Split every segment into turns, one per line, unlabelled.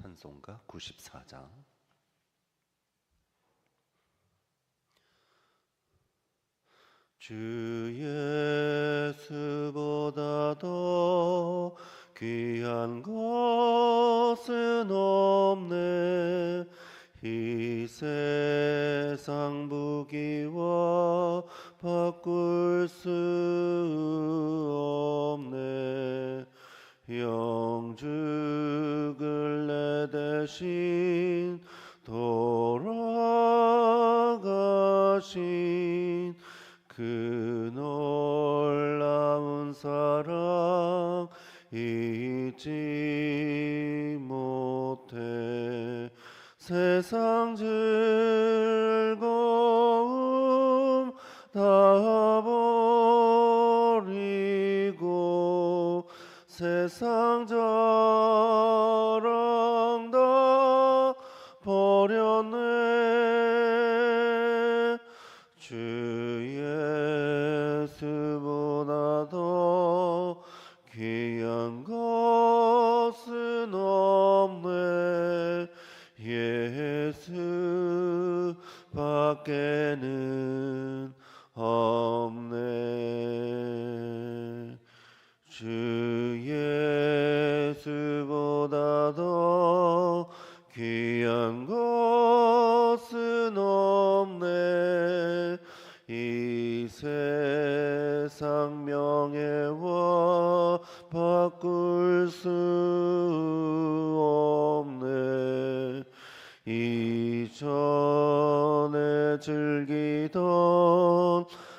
찬송가 94장. 주예 대신 돌아가신 그 놀라운 사랑 잊지 못해 세상 즐거움 다 버리고 세상 자랑 다 밖에는 없네. 주 예수보다 더 귀한 것은 없네. 이 세상 명예와 바꿀 수 없네. 이전에 즐기던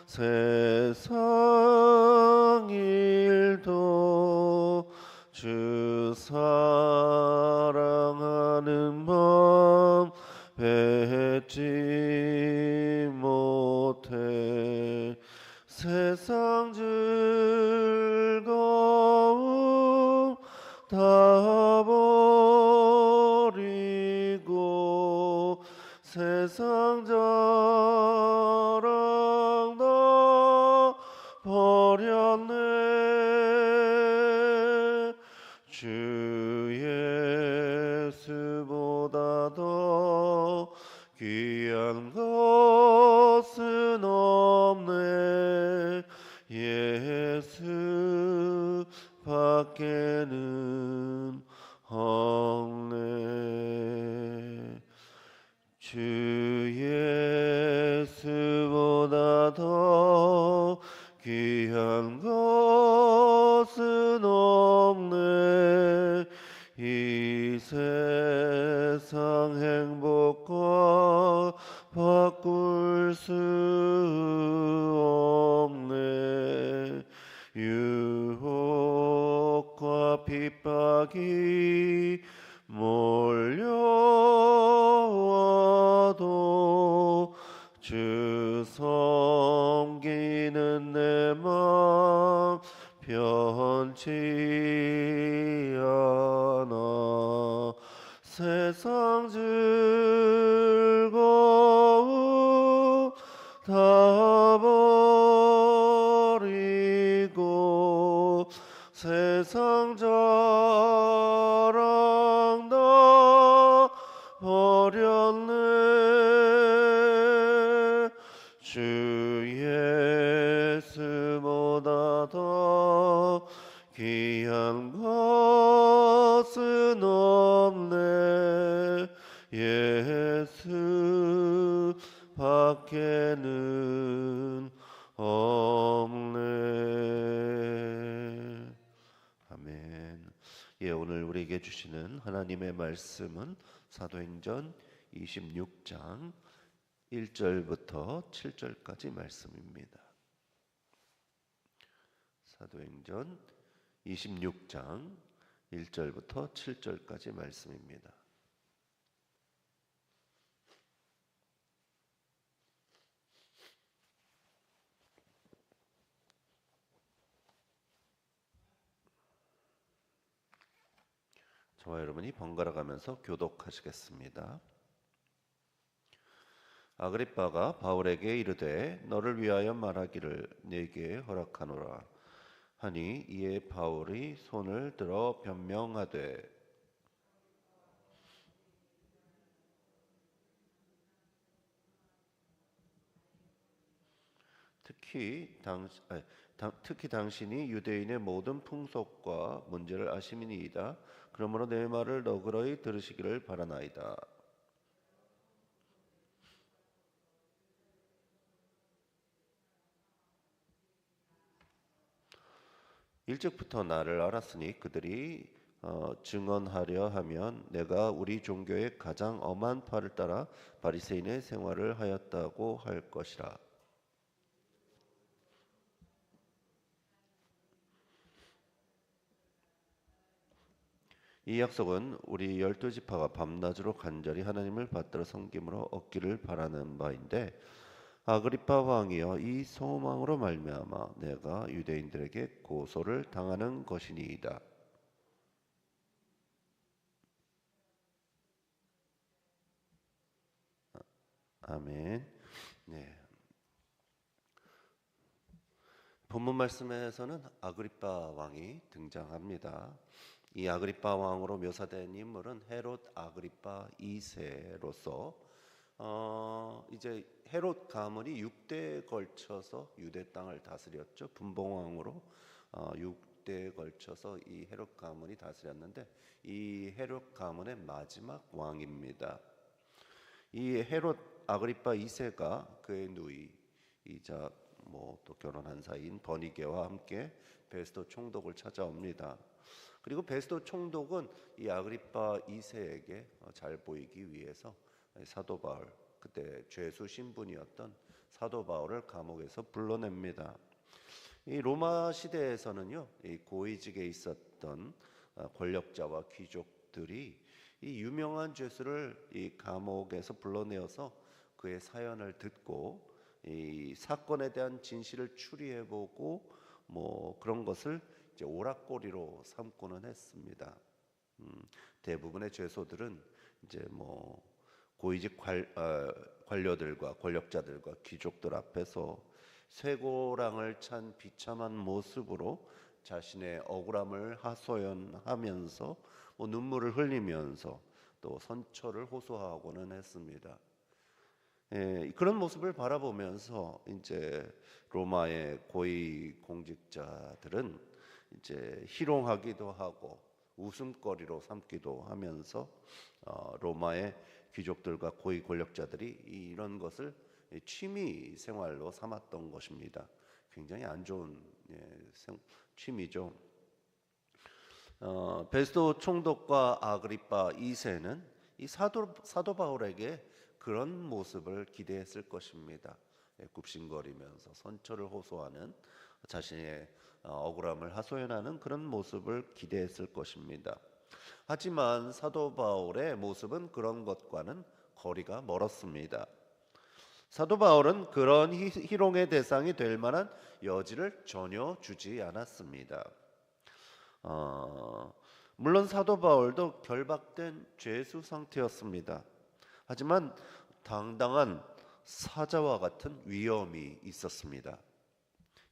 세상 일도 주 사랑하는 마음 뱉지 못해. 세상 즐거움 다 버리고 세상 주 예수보다 더 귀한 것은 없네. 이 세상 행복과 바꿀 수 없네. 유혹과 핍박이 변치 않아 세상 즐 주시는 하나님의 말씀은 사도행전 26장 1절부터 7절까지 말씀입니다. 사도행전 26장 1절부터 7절까지 말씀입니다. 저와 여러분이 번갈아 가면서 교독하시겠습니다. 아그리빠가 바울에게 이르되 너를 위하여 말하기를 내게 허락하노라 하니 이에 바울이 손을 들어 변명하되 특히 당 아니, 당- 특히 당신이 유대인의 모든 풍속과 문제를 아심이니이다. 그러므로 내 말을 너그러이 들으시기를 바라나이다. 일찍부터 나를 알았으니 그들이 어, 증언하려 하면 내가 우리 종교의 가장 엄한 파를 따라 바리새인의 생활을 하였다고 할 것이라. 이 약속은 우리 열두 지파가 밤낮으로 간절히 하나님을 받들어 섬김으로 얻기를 바라는 바인데 아그리파 왕이여 이 소망으로 말미암아 내가 유대인들에게 고소를 당하는 것이니이다. 아멘. 네. 본문 말씀에서는 아그리파 왕이 등장합니다. 이 아그리파 왕으로 묘사된 인물은 헤롯 아그리파 2세로서 어, 이제 헤롯 가문이 6대에 걸쳐서 유대 땅을 다스렸죠. 분봉왕으로 어, 6대에 걸쳐서 이 헤롯 가문이 다스렸는데 이 헤롯 가문의 마지막 왕입니다. 이 헤롯 아그리파 2세가 그의 누이이자 뭐 또 결혼한 사이인 버니게와 함께 베스도 총독을 찾아옵니다. 그리고 베스도 총독은 이 아그리파 2세에게 어, 잘 보이기 위해서 사도 바울 그때 죄수 신분이었던 사도 바울을 감옥에서 불러냅니다. 이 로마 시대에서는요, 이 고위직에 있었던 어, 권력자와 귀족들이 이 유명한 죄수를 이 감옥에서 불러내어서 그의 사연을 듣고 이 사건에 대한 진실을 추리해보고 뭐 그런 것을 이제 오락거리로 삼고는 했습니다. 음, 대부분의 죄소들은 이제 뭐 고위직 관, 어, 관료들과 권력자들과 귀족들 앞에서 쇠고랑을 찬 비참한 모습으로 자신의 억울함을 하소연하면서 뭐 눈물을 흘리면서 또 선처를 호소하고는 했습니다. 예, 그런 모습을 바라보면서 이제 로마의 고위 공직자들은 이제 희롱하기도 하고 웃음거리로 삼기도 하면서 어, 로마의 귀족들과 고위 권력자들이 이런 것을 취미 생활로 삼았던 것입니다. 굉장히 안 좋은 예, 생, 취미죠. 어, 베스도 총독과 아그리파 2세는 이 사도 사도 바울에게 그런 모습을 기대했을 것입니다. 예, 굽신거리면서 선처를 호소하는 자신의 어, 억울함을 하소연하는 그런 모습을 기대했을 것입니다. 하지만 사도 바울의 모습은 그런 것과는 거리가 멀었습니다. 사도 바울은 그런 희- 희롱의 대상이 될 만한 여지를 전혀 주지 않았습니다. 어, 물론 사도 바울도 결박된 죄수 상태였습니다. 하지만 당당한 사자와 같은 위엄이 있었습니다.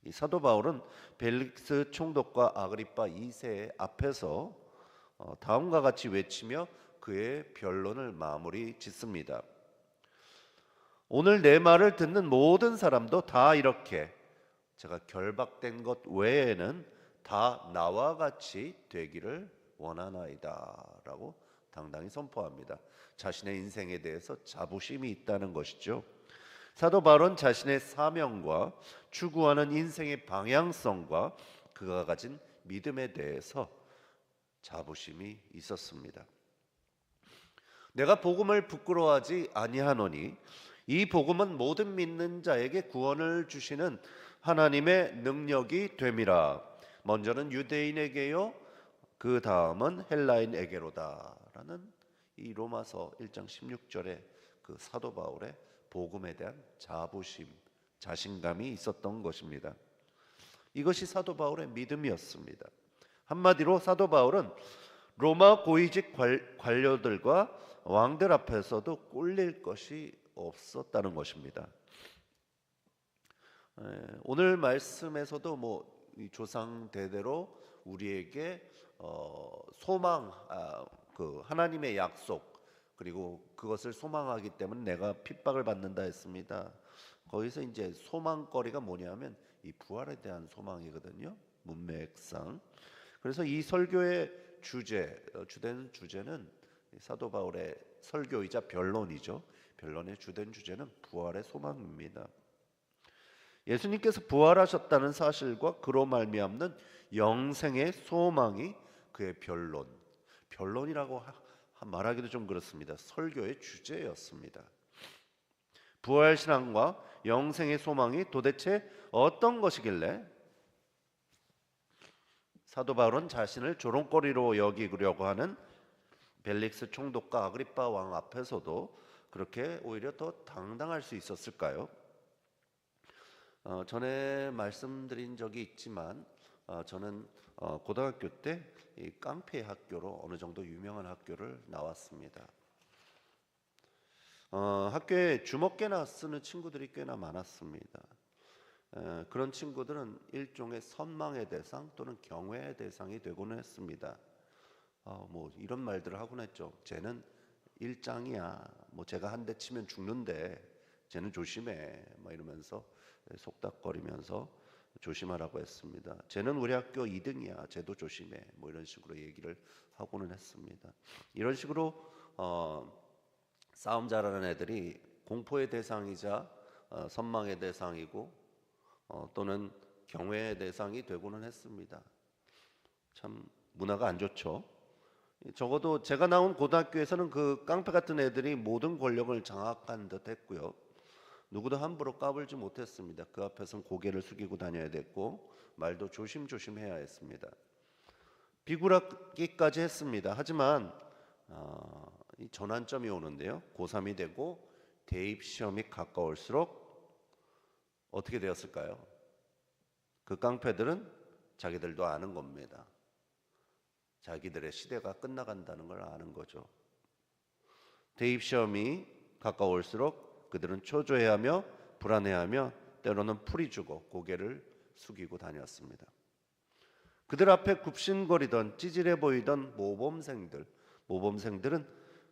이 사도 바울은 벨릭스 총독과 아그리파 2세 앞에서 어, 다음과 같이 외치며 그의 변론을 마무리 짓습니다. 오늘 내 말을 듣는 모든 사람도 다 이렇게 제가 결박된 것 외에는 다 나와 같이 되기를 원하나이다라고 당당히 선포합니다. 자신의 인생에 대해서 자부심이 있다는 것이죠. 사도 바울은 자신의 사명과 추구하는 인생의 방향성과 그가 가진 믿음에 대해서 자부심이 있었습니다. 내가 복음을 부끄러워하지 아니하노니 이 복음은 모든 믿는 자에게 구원을 주시는 하나님의 능력이 됨이라. 먼저는 유대인에게요. 그 다음은 헬라인에게로다라는 이 로마서 1장 16절에 그 사도 바울의 복음에 대한 자부심, 자신감이 있었던 것입니다. 이것이 사도 바울의 믿음이었습니다. 한마디로 사도 바울은 로마 고위직 관료들과 왕들 앞에서도 꿀릴 것이 없었다는 것입니다. 오늘 말씀에서도 뭐 조상 대대로 우리에게 어, 소망, 아, 그 하나님의 약속 그리고 그것을 소망하기 때문에 내가 핍박을 받는다 했습니다. 거기서 이제 소망거리가 뭐냐면 이 부활에 대한 소망이거든요. 문맥상. 그래서 이 설교의 주제, 어, 주된 주제는 사도 바울의 설교이자 변론이죠. 변론의 주된 주제는 부활의 소망입니다. 예수님께서 부활하셨다는 사실과 그로 말미암는 영생의 소망이 그의 변론, 변론이라고 말하기도 좀 그렇습니다. 설교의 주제였습니다. 부활 신앙과 영생의 소망이 도대체 어떤 것이길래 사도 바울은 자신을 조롱거리로 여기려고 하는 벨릭스 총독과 아그리파 왕 앞에서도 그렇게 오히려 더 당당할 수 있었을까요? 어, 전에 말씀드린 적이 있지만 어, 저는 어, 고등학교 때이 깡패 학교로 어느 정도 유명한 학교를 나왔습니다. 어, 학교에 주먹개나 쓰는 친구들이 꽤나 많았습니다. 에, 그런 친구들은 일종의 선망의 대상 또는 경외의 대상이 되고는 했습니다. 어, 뭐 이런 말들을 하곤 했죠. 쟤는 일장이야. 뭐 제가 한 대 치면 죽는데 쟤는 조심해. 막 이러면서 속닥거리면서 조심하라고 했습니다. 쟤는 우리 학교 2등이야. 쟤도 조심해. 뭐 이런 식으로 얘기를 하고는 했습니다. 이런 식으로 어, 싸움 잘하는 애들이 공포의 대상이자 어, 선망의 대상이고 어, 또는 경외의 대상이 되고는 했습니다. 참 문화가 안 좋죠. 적어도 제가 나온 고등학교에서는 그 깡패 같은 애들이 모든 권력을 장악한 듯 했고요. 누구도 함부로 까불지 못했습니다. 그 앞에선 고개를 숙이고 다녀야 됐고 말도 조심조심 해야 했습니다. 비굴하기까지 했습니다. 하지만 어, 이 전환점이 오는데요. 고3이 되고 대입 시험이 가까울수록 어떻게 되었을까요? 그 깡패들은 자기들도 아는 겁니다. 자기들의 시대가 끝나간다는 걸 아는 거죠. 대입 시험이 가까울수록 그들은 초조해하며 불안해하며 때로는 풀이 주고 고개를 숙이고 다녔습니다. 그들 앞에 굽신거리던 찌질해 보이던 모범생들, 모범생들은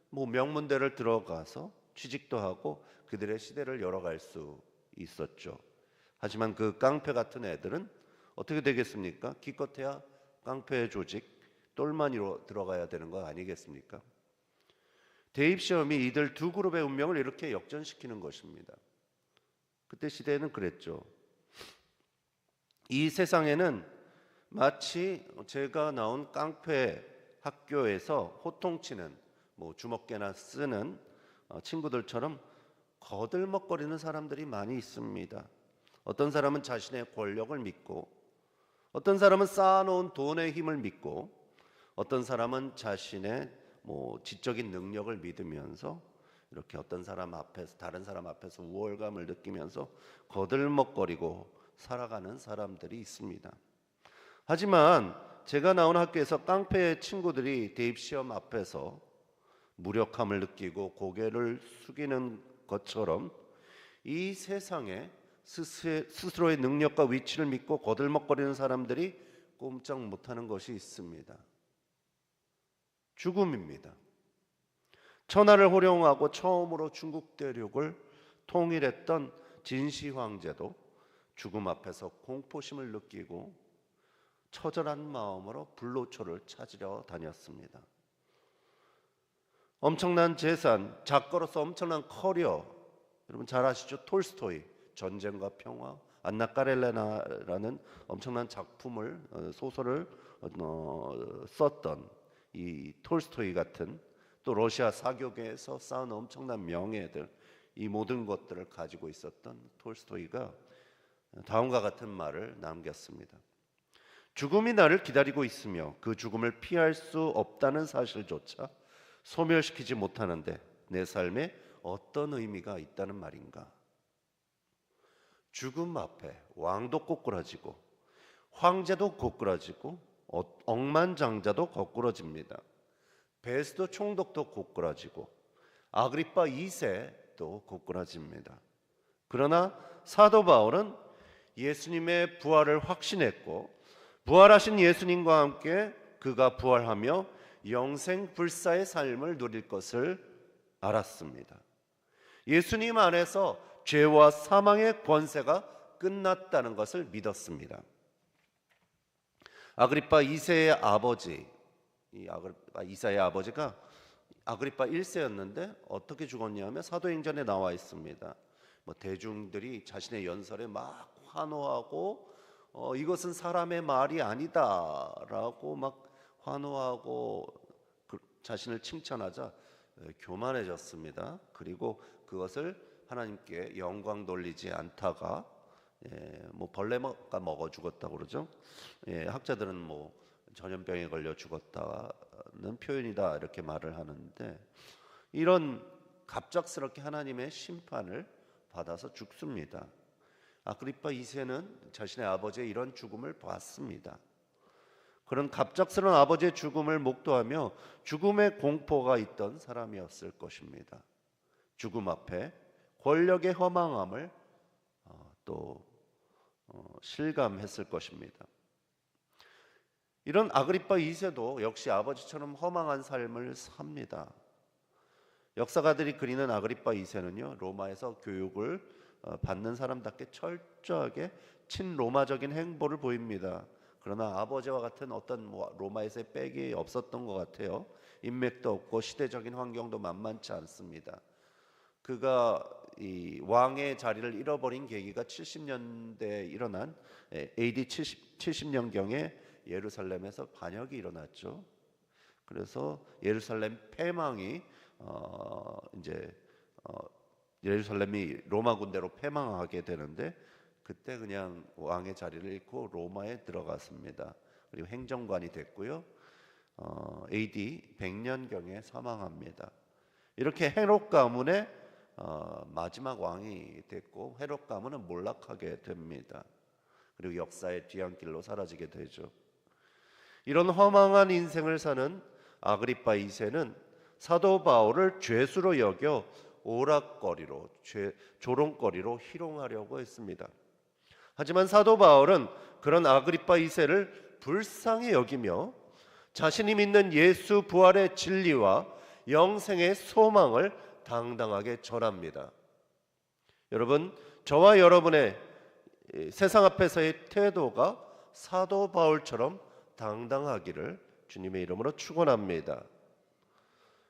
뭐 명문대를 들어가서 취직도 하고 그들의 시대를 열어갈 수 있었죠. 하지만 그 깡패 같은 애들은 어떻게 되겠습니까? 기껏해야 깡패 조직, 똘마니로 들어가야 되는 거 아니겠습니까? 대입 시험이 이들 두 그룹의 운명을 이렇게 역전시키는 것입니다. 그때 시대에는 그랬죠. 이 세상에는 마치 제가 나온 깡패 학교에서 호통치는 뭐 주먹개나 쓰는 어, 친구들처럼 거들먹거리는 사람들이 많이 있습니다. 어떤 사람은 자신의 권력을 믿고 어떤 사람은 쌓아놓은 돈의 힘을 믿고 어떤 사람은 자신의 뭐 지적인 능력을 믿으면서 이렇게 어떤 사람 앞에서 다른 사람 앞에서 우월감을 느끼면서 거들먹거리고 살아가는 사람들이 있습니다. 하지만 제가 나온 학교에서 깡패 친구들이 대입 시험 앞에서 무력함을 느끼고 고개를 숙이는 것처럼 이 세상에 스스로의 능력과 위치를 믿고 거들먹거리는 사람들이 꼼짝 못하는 것이 있습니다. 죽음입니다. 천하를 호령하고 처음으로 중국 대륙을 통일했던 진시 황제도 죽음 앞에서 공포심을 느끼고 처절한 마음으로 불로초를 찾으려 다녔습니다. 엄청난 재산, 작가로서 엄청난 커리어, 여러분 잘 아시죠? 톨스토이, 전쟁과 평화, 안나 까렐레나라는 엄청난 작품을 어, 소설을 어, 썼던 이 톨스토이 같은 또 러시아 사교계에서 쌓은 엄청난 명예들 이 모든 것들을 가지고 있었던 톨스토이가 다음과 같은 말을 남겼습니다. 죽음이 나를 기다리고 있으며 그 죽음을 피할 수 없다는 사실조차 소멸시키지 못하는데 내 삶에 어떤 의미가 있다는 말인가? 죽음 앞에 왕도 꼬꾸라지고 황제도 꼬꾸라지고 어- 억만장자도 거꾸러집니다. 베스도 총독도 꼬꾸라지고 아그리파 2세도 꼬꾸라집니다. 그러나 사도 바울은 예수님의 부활을 확신했고 부활하신 예수님과 함께 그가 부활하며 영생 불사의 삶을 누릴 것을 알았습니다. 예수님 안에서 죄와 사망의 권세가 끝났다는 것을 믿었습니다. 아그리파 2세의 아버지, 이 아그리파 2세의 아버지가 아그리파 1세였는데 어떻게 죽었냐면 사도행전에 나와 있습니다. 뭐 대중들이 자신의 연설에 막 환호하고 어, 이것은 사람의 말이 아니다라고 막 환호하고 그 자신을 칭찬하자 에, 교만해졌습니다. 그리고 그것을 하나님께 영광 돌리지 않다가 예, 뭐 벌레가 먹어 죽었다 고 그러죠. 예, 학자들은 뭐 전염병에 걸려 죽었다는 표현이다 이렇게 말을 하는데 이런 갑작스럽게 하나님의 심판을 받아서 죽습니다. 아그리파 2세는 자신의 아버지의 이런 죽음을 봤습니다. 그런 갑작스러운 아버지의 죽음을 목도하며 죽음의 공포가 있던 사람이었을 것입니다. 죽음 앞에 권력의 허망함을 어, 또 어, 실감했을 것입니다. 이런 아그리파 2세도 역시 아버지처럼 허망한 삶을 삽니다. 역사가들이 그리는 아그리파 2세는요 로마에서 교육을 어, 받는 사람답게 철저하게 친로마적인 행보를 보입니다. 그러나 아버지와 같은 어떤 뭐 로마에서의 빽이 없었던 것 같아요. 인맥도 없고 시대적인 환경도 만만치 않습니다. 그가 이 왕의 자리를 잃어버린 계기가 70년대에 일어난 예, AD 70, 70년경에 예루살렘에서 반역이 일어났죠. 그래서 예루살렘 패망이 어 이제 어 예루살렘이 로마 군대로 패망하게 되는데 그때 그냥 왕의 자리를 잃고 로마에 들어갔습니다. 그리고 행정관이 됐고요. 어, AD 100년경에 사망합니다. 이렇게 헤롯 가문의 어, 마지막 왕이 됐고 헤롯 가문은 몰락하게 됩니다. 그리고 역사의 뒤안길로 사라지게 되죠. 이런 허망한 인생을 사는 아그리파 2세는 사도 바울을 죄수로 여겨 오락거리로 죄, 조롱거리로 희롱하려고 했습니다. 하지만 사도 바울은 그런 아그리파 2세를 불쌍히 여기며 자신이 믿는 예수 부활의 진리와 영생의 소망을 당당하게 전합니다. 여러분, 저와 여러분의 세상 앞에서의 태도가 사도 바울처럼 당당하기를 주님의 이름으로 축원합니다.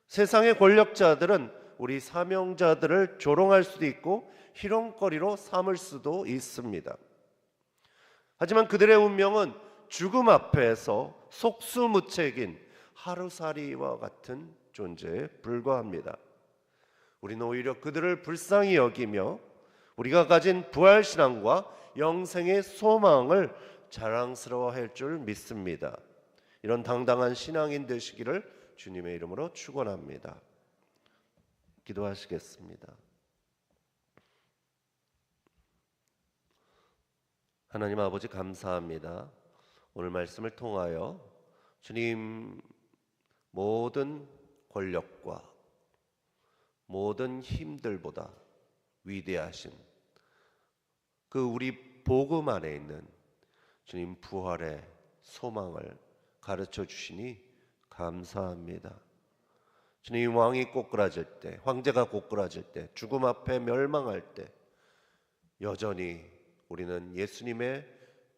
세상의 권력자들은 우리 사명자들을 조롱할 수도 있고 희롱거리로 삼을 수도 있습니다. 하지만 그들의 운명은 죽음 앞에서 속수무책인 하루살이와 같은 존재에 불과합니다. 우리는 오히려 그들을 불쌍히 여기며 우리가 가진 부활 신앙과 영생의 소망을 자랑스러워할 줄 믿습니다. 이런 당당한 신앙인 되시기를 주님의 이름으로 축원합니다. 기도하시겠습니다. 하나님 아버지 감사합니다. 오늘 말씀을 통하여 주님 모든 권력과 모든 힘들보다 위대하신 그 우리 복음 안에 있는 주님 부활의 소망을 가르쳐 주시니 감사합니다. 주님 왕이 꼬꾸라질 때, 황제가 꼬꾸라질 때, 죽음 앞에 멸망할 때 여전히 우리는 예수님의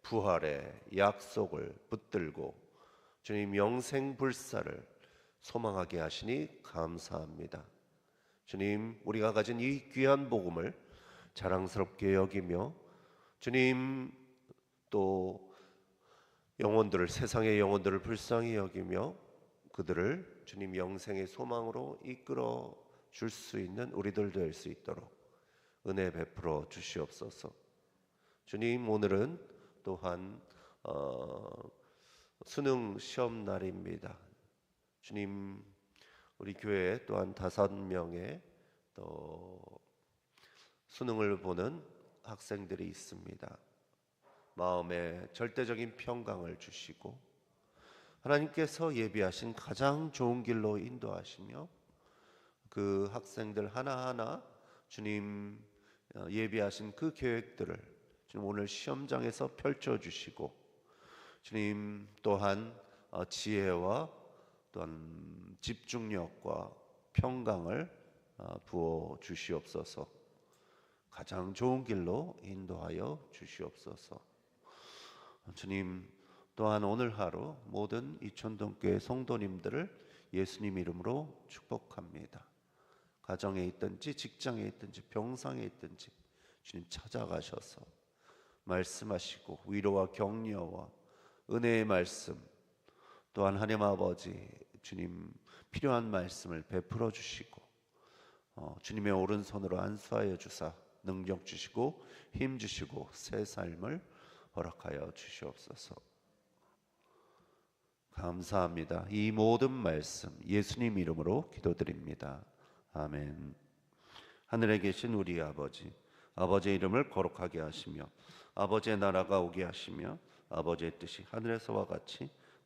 부활의 약속을 붙들고 주님 영생 불사를 소망하게 하시니 감사합니다. 주님, 우리가 가진 이 귀한 복음을 자랑스럽게 여기며 주님 또 영혼들을 세상의 영혼들을 불쌍히 여기며 그들을 주님 영생의 소망으로 이끌어 줄 수 있는 우리들 될 수 있도록 은혜 베풀어 주시옵소서. 주님 오늘은 또한 어, 수능 시험 날입니다. 주님 우리 교회에 또한 다섯 명의 또 수능을 보는 학생들이 있습니다. 마음에 절대적인 평강을 주시고 하나님께서 예비하신 가장 좋은 길로 인도하시며 그 학생들 하나하나 주님 어, 예비하신 그 계획들을 주님 오늘 시험장에서 펼쳐 주시고 주님 또한 어, 지혜와 또한 집중력과 평강을 어, 부어 주시옵소서. 가장 좋은 길로 인도하여 주시옵소서. 주님 또한 오늘 하루 모든 이천동교회 성도님들을 예수님 이름으로 축복합니다. 가정에 있든지 직장에 있든지 병상에 있든지 주님 찾아가셔서 말씀하시고 위로와 격려와 은혜의 말씀 또한 하나님 아버지 주님 필요한 말씀을 베풀어 주시고 어, 주님의 오른손으로 안수하여 주사 능력 주시고 힘 주시고 새 삶을 허락하여 주시옵소서. 감사합니다. 이 모든 말씀 예수님 이름으로 기도드립니다. 아멘. 하늘에 계신 우리 아버지, 아버지의 이름을 거룩하게 하시며 아버지의 나라가 오게 하시며 아버지의 뜻이 하늘에서와 같이